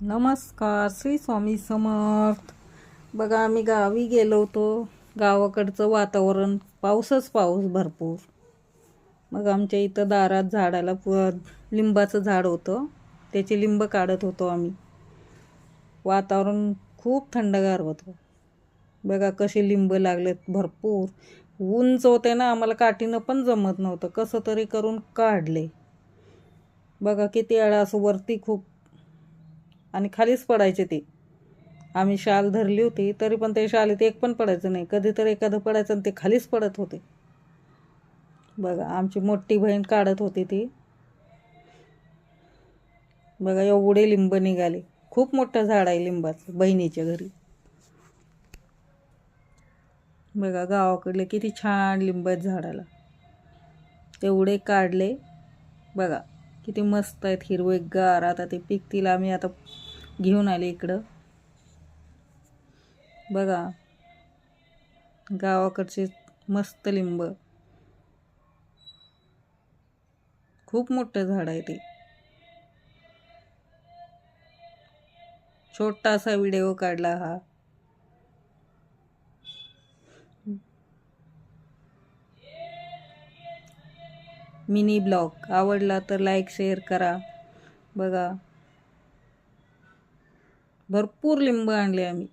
नमस्कार श्री स्वामी समर्थ. बघा आम्ही गावी गेलो होतो. गावाकडचं वातावरण पाऊसच पाऊस भरपूर. मग आमच्या इथं दारात झाडाला प लिंबाचं झाड होतं. त्याचे लिंब काढत होतो आम्ही. वातावरण खूप थंडगार होतं. बघा कसे लिंब लागलेत भरपूर. उंच होते ना आम्हाला काठीनं पण जमत नव्हतं. कसं तरी करून काढले. बघा किती वेळा असं वरती खूप आणि खालीच पडायचे ते. आम्ही शाल धरली होती तरी पण ते शालीत एक पण पडायचं नाही. कधीतरी एखादं पडायचं आणि ते खालीच पडत होते. बघा आमची मोठी बहीण काढत होती ती. बघा एवढे लिंब निघाले. खूप मोठं झाड आहे लिंबाचं बहिणीच्या घरी. बघा गावाकडले किती छान लिंब आहेत झाडाला. तेवढे काढले. बघा किती मस्त आहेत हिरवेगार आता ते पिकतील आम्ही आता घेऊन आले इकडं. बघा. गावाकडचे मस्त लिंब. खूप मोठं झाड आहे ते. छोटासा व्हिडिओ काढला हा. Mini blog. आवडला तर लाईक शेअर करा. बघा. भरपूर लिंब आणले आम्ही.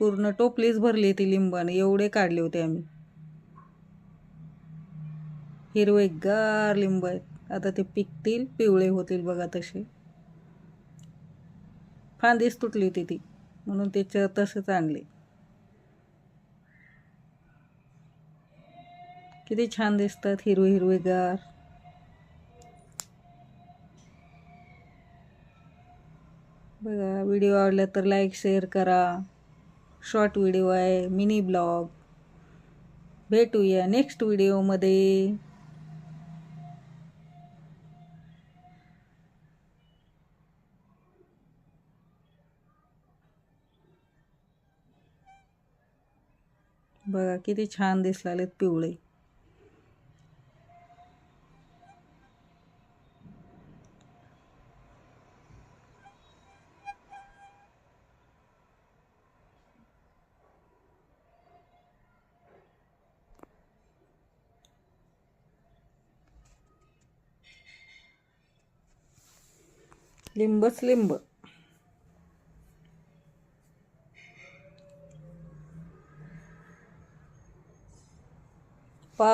पूर्ण टोपलीच भरली ती लिंबाने एवढे काढले होते आम्ही. हिरवेगार लिंब आहेत. आता ते पिकतील पिवळे होतील बघा तसे. फांदीच तुटली होती ती म्हणून त्याच्या तसेच आणले. किती छान दिसतात हिरवे हिरवेगार बघा व्हिडिओ आवडला तर लाईक शेअर करा. शॉर्ट व्हिडिओ आहे मिनी ब्लॉग भेटूया नेक्स्ट व्हिडिओमध्ये बघा किती छान दिसलालेत पिवळे. लिंबच लिंब. पा